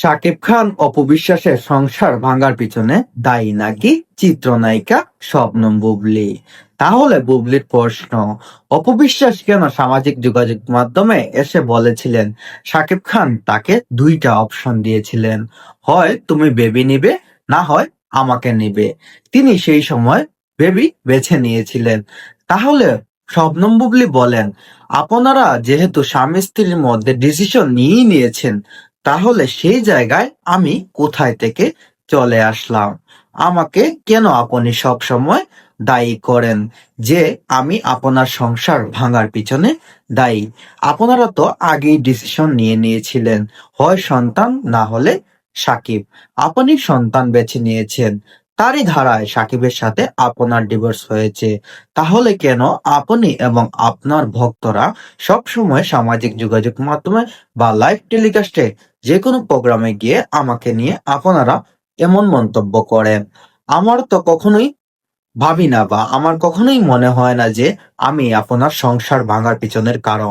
শাকিব খান অপবিশ্বাসের সংসার ভাঙার পিছনে দায়ী নাকি চিত্রনায়িকা শবনম বুবলি? তাহলে বুবলির প্রশ্ন, অপবিশ্বাস কেন সামাজিক যোগাযোগ মাধ্যমে এসে বলেছিলেন শাকিব খান তাকে দুইটা অপশন দিয়েছিলেন, হয় তুমি বেবি নিবে, না হয় আমাকে নিবে। তিনি সেই সময় বেবি বেছে নিয়েছিলেন। তাহলে শবনম বুবলি বলেন, আপনারা যেহেতু স্বামী স্ত্রীর মধ্যে ডিসিশন নিয়েই নিয়েছেন তাহলে সেই জায়গায় আমি কোথায় থেকে চলে আসলাম? আমাকে কেন আপনি সব সময় দায়ী করেন যে আমি আপনার সংসার ভাঙার পিছনে দায়ী? আপনারা তো আগেই ডিসিশন নিয়ে নিয়েছিলেন। হয় সন্তান না হলে সাকিব। আপনি সন্তান বেছে নিয়েছেন। তারই ধারায় সাকিবের সাথে আপনার ডিভোর্স হয়েছে। তাহলে কেন আপনি এবং আপনার ভক্তরা সবসময় সামাজিক যোগাযোগ মাধ্যমে বা লাইভ টেলিকাস্টে যে কোনো প্রোগ্রামে গিয়ে আমাকে নিয়ে আপনারা এমন মন্তব্য করেন? আমার তো কখনোই ভাবি না বা আমার কখনোই মনে হয় না যে আমি আপনার সংসার ভাঙার পিছনের কারণ।